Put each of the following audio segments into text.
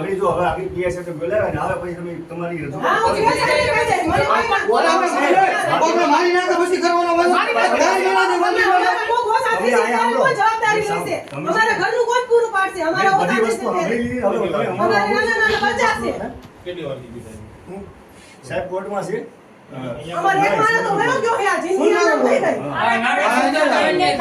ઘડી જો હવે આગળ પીએસ તો બોલાવે ને હવે પછી તમે તમારી રજૂ હા, હું કરો. જે કહી છે, મને કોઈ પણ બોલાવે. કોકને મારી નાખે પછી કરવાનો વાંધો. મારી વાળા. અમે કોઈ ઘોષ આપી છે, અહીંયા કોઈ જવાબદારી લેશે. અમારા ઘરનું કોણ પૂરું પાડશે અમારા બધી વસ્તુ હવે લીધી, હવે અમારા નાના નાના બચ્ચા છે. કેટલી વાર દીધી સાહેબ? હું સાહેબ કોર્ટમાં છે અમારે એક માણસ તો ગયો ગયો છે, આ જિંદગી ના થઈ ગઈ.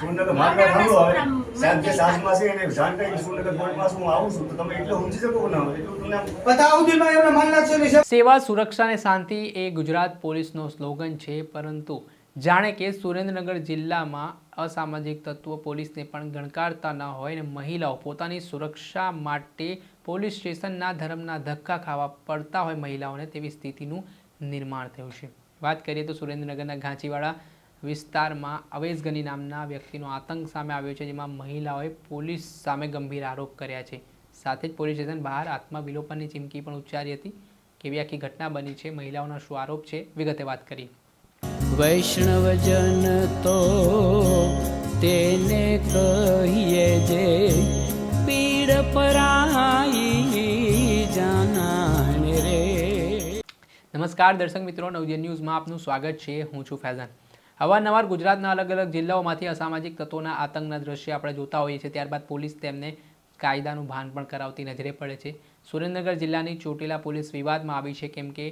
સુરનગર માર્કેટ સાંભળો હવે સાહેબ જે સાસમાં છે એને જાણ કરી કે સુરનગર કોર્ટમાં હું આવું છું તો તમે એટલે સમજી શકો ના એટલું તમને બતાવું ઉદીરમાં એમને માનના છે સેવા સુરક્ષા અને શાંતિ એ ગુજરાત પોલીસનો સ્લોગન છે પરંતુ જાણે કે સુરેન્દ્રનગર જિલ્લામાં અસામાજિક તત્વો પોલીસને પણ ગણકારતા ન હોય અને મહિલાઓ પોતાની સુરક્ષા માટે પોલીસ સ્ટેશનના ધર્મના ધક્કા ખાવા પડતા હોય મહિલાઓને તેવી સ્થિતિનું નિર્માણ થયું છે. વાત કરીએ તો સુરેન્દ્રનગરના ઘાંચીવાડા વિસ્તારમાં અવેશ ગની નામના વ્યક્તિનો આતંક સામે આવ્યો છે જેમાં મહિલાઓએ પોલીસ સામે ગંભીર આરોપ કર્યા છે. સાથે જ પોલીસ સ્ટેશન બહાર આત્મવિલોપનની ચીમકી પણ ઉચ્ચારી હતી. કેવી આખી ઘટના બની છે મહિલાઓનો શું આરોપ છે વિગતે વાત કરી વૈષ્ણવજન તો તેને કહીએ જે પીડ પરાઈ જાનાને રે. નમસ્કાર દર્શક મિત્રો નવજન ન્યૂઝમાં આપનું સ્વાગત છે. હું છું ફૈઝાન. અવારનવાર ગુજરાતના અલગ અલગ જિલ્લાઓમાંથી અસામાજિક તત્વોના આતંકના દ્રશ્ય આપણે જોતા હોઈએ છીએ. ત્યારબાદ પોલીસ તેમને કાયદાનું ભાન પણ કરાવતી નજરે પડે છે. સુરેન્દ્રનગર જિલ્લાની ચોટીલા પોલીસ વિવાદમાં આવી છે કેમ કે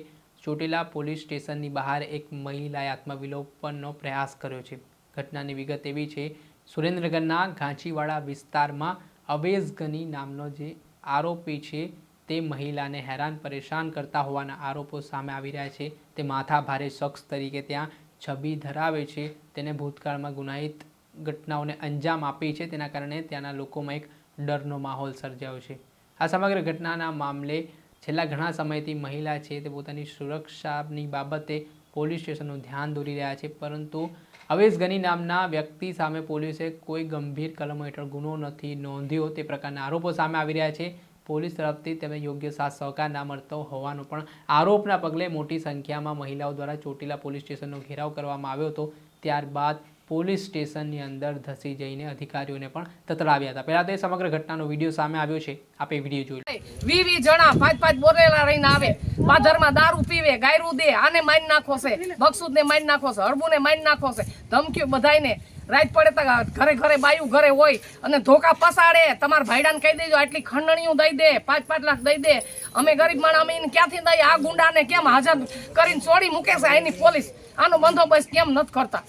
ચોટીલા પોલીસ સ્ટેશનની બહાર એક મહિલાએ આત્મવિલોપનનો પ્રયાસ કર્યો છે. ઘટનાની વિગત એવી છે, સુરેન્દ્રનગરના ઘાંચીવાડા વિસ્તારમાં અવેઝ ગની નામનો જે આરોપી છે તે મહિલાને હેરાન પરેશાન કરતા હોવાના આરોપો સામે આવી રહ્યા છે. તે માથા ભારે શખ્સ તરીકે ત્યાં છબી ધરાવે છે, તેને ભૂતકાળમાં ગુનાહિત ઘટનાઓને અંજામ આપી છે, તેના કારણે ત્યાંના લોકોમાં એક ડરનો માહોલ સર્જાયો છે. આ સમગ્ર ઘટનાના મામલે છેલ્લા ઘણા સમયથી મહિલા છે, તે પોતાની સુરક્ષાની બાબતે પોલીસ સ્ટેશનનું ધ્યાન દોરી રહ્યા છે, પરંતુ અવેશ ગની નામના વ્યક્તિ સામે પોલીસે કોઈ ગંભીર કલમો હેઠળ ગુનો નથી નોંધ્યો, તે પ્રકારના આરોપો સામે આવી રહ્યા છે. પોલીસ તરફથી તેમને યોગ્ય સાથ સહકાર ના મળતો હોવાનો પણ આરોપના પગલે મોટી સંખ્યામાં મહિલાઓ દ્વારા ચોટીલા પોલીસ સ્ટેશનનો ઘેરાવ કરવામાં આવ્યો હતો. ત્યારબાદ પોલીસ સ્ટેશનની અંદર ધસી જઈને અધિકારીઓને પણ તતડાવ્યા હતા. પહેલા તો એ સમગ્ર ઘટનાનો વીડિયો સામે આવ્યો છે. આપે વીડિયો જોઈ વી વી જણા પાંચ પાંચ બોરેલા રહીને આવે. પાધરમાં દારૂ પીવે, ગાયરું દે, આને મારી નાખો છે. બક્ષુદ ને મારી નાખો છે હળબુ ને મારી નાખો છે. ધમકી બધાયને રાત પડે તો ઘરે ઘરે બાયું ઘરે હોય અને ધોકા પસાડે. તમારા ભાઈડાને કહી દેજો આટલી ખંડણીઓ દઈ દે પાંચ પાંચ લાખ દઈ દે. અમે ગરીબ માણા અમે એને ક્યાંથી દઈએ? આ ગુંડાને કેમ હાજર કરીને છોડી મૂકે છે? આની પોલીસ. આનો બંદોબસ્ત કેમ નથી કરતા?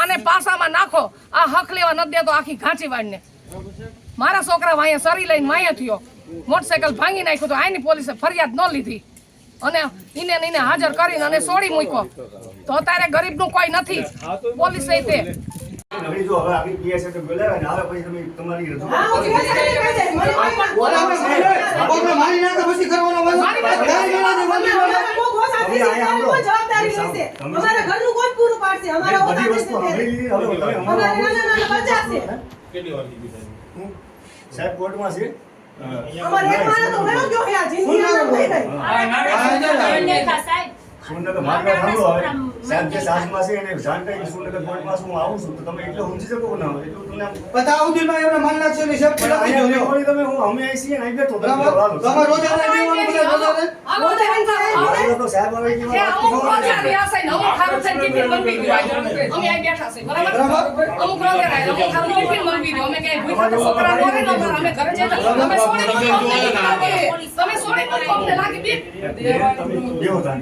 આને પાસામાં નાખો. આ હક લેવા નથી દેતો આખી ઘાંચી વાળને મારા છોકરા અહીંયા સરી લઈને વાંહે થયો. મોટરસાયકલ ભાંગી નાખ્યું તો આની પોલીસે ફરિયાદ ન લીધી. અને ઈને એને હાજર કરીને અને છોડી મૂક્યો તો અત્યારે ગરીબનું કોઈ નથી પોલીસ તે ઘડી જો હવે આગળ પીએસ તો બોલાવે ને હવે પછી તમે તમારી રજૂઆત હા, હું જે કરો. સાહેબ કોર્ટમાં છે અમારે એક માણસ તો ગયો છે, આ જિંદગી આમ થઈ ગઈ. સુરનગર માર્કેટ સાંભળો હવે. સાહેબ. જે સાસમાં છે એને જાણ કરી સુરનગર આવું છું તો તમે એટલે સમજી શકો ના એટલું તમને બધા એમને મારી નાખશે ને સાહેબ. તમે હું અમે અહીં છીએ ને અહીં બેઠો. તમે રોજા. તમે સોળી મૂકો અમને બીક લાગે તમે સોળી મૂકો અમને લાગે બીક તમે બેહો તાન.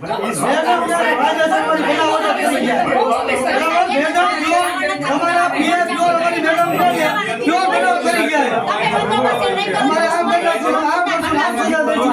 બરાબર? એ મેડમ, જ્યારે કાયદેસરવાળી બનાવટો થઈ ગયા. બરાબર? મેડમ, જો તમારા PS જો અમારી મેડમ છે ને, જો બનાવ કરી ગયા. અમારે આમ કરશું, આમ કરશું, આમ સજા દઈશું.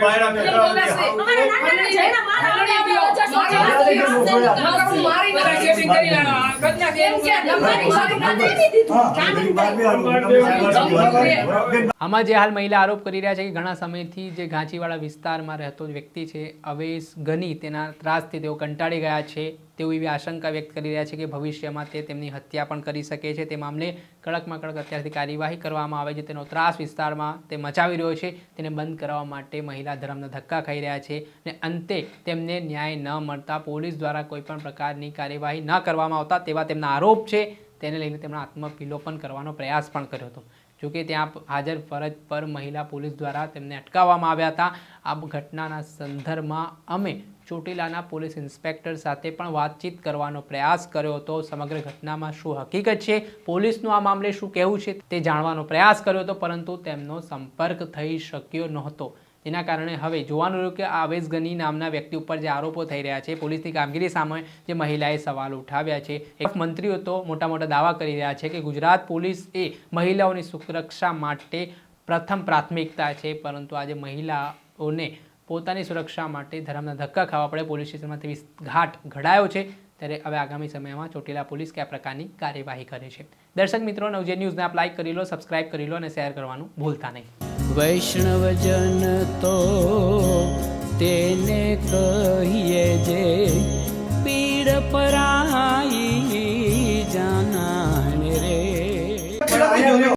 બહાર આમાં જે હાલ મહિલા આરોપ કરી રહ્યા છે કે ઘણા સમયથી જે ઘાંચીવાળા વિસ્તારમાં રહેતો વ્યક્તિ છે અવેશ ગની તેના ત્રાસથી તેઓ કંટાળી ગયા છે તેઓ એવી આશંકા વ્યક્ત કરી રહ્યા છે કે ભવિષ્યમાં તે તેમની હત્યા પણ કરી શકે છે. તે મામલે કડકમાં કડક અત્યારથી કાર્યવાહી કરવામાં આવે છે. તેનો ત્રાસ વિસ્તારમાં તે મચાવી રહ્યો છે. તેને બંધ કરવા માટે મહિલા ધર્મના ધક્કા ખાઈ રહ્યા છે અને અંતે તેમને ન્યાય ન મળતા પોલીસ દ્વારા કોઈપણ પ્રકારની કાર્યવાહી ન કરવામાં આવતા તેવા તેમના આરોપ છે. તેને લઈને તેમણે આત્મવિલોપન કરવાનો પ્રયાસ પણ કર્યો હતો. જોકે ત્યાં હાજર ફરજ પર મહિલા પોલીસ દ્વારા તેમને અટકાવવામાં આવ્યા હતા. આ ઘટનાના સંદર્ભમાં અમે ચોટીલાના પોલીસ ઇન્સ્પેક્ટર સાથે પણ વાતચીત કરવાનો પ્રયાસ કર્યો હતો. સમગ્ર ઘટનામાં શું હકીકત છે? પોલીસનું આ મામલે શું કહેવું છે? તે જાણવાનો પ્રયાસ કર્યો હતો, પરંતુ તેમનો સંપર્ક થઈ શક્યો નહોતો. જેના કારણે હવે જોવાનું રહ્યું કે આવેશ ગની નામના વ્યક્તિ ઉપર જે આરોપો થઈ રહ્યા છે, પોલીસની કામગીરી સામે જે મહિલાએ સવાલ ઉઠાવ્યા છે. એક મંત્રીઓ તો મોટા મોટા દાવા કરી રહ્યા છે કે ગુજરાત પોલીસ એ મહિલાઓની સુરક્ષા માટે પ્રથમ પ્રાથમિકતા છે, પરંતુ આજે મહિલાઓને પોતાની સુરક્ષા માટે ધર્મના ધક્કા ખાવા પડે. પોલીસ સ્ટેશનમાં તેવી ઘાટ ઘડાયો છે. ત્યારે હવે આગામી સમયમાં ચોટીલા પોલીસ કયા પ્રકારની કાર્યવાહી કરે છે. દર્શક મિત્રો, નવજે ન્યૂઝને આપ લાઈક કરી લો, સબસ્ક્રાઇબ કરી લો અને શેર કરવાનું ભૂલતા નહીં. વૈષ્ણવજન તો તેને કહીએ જે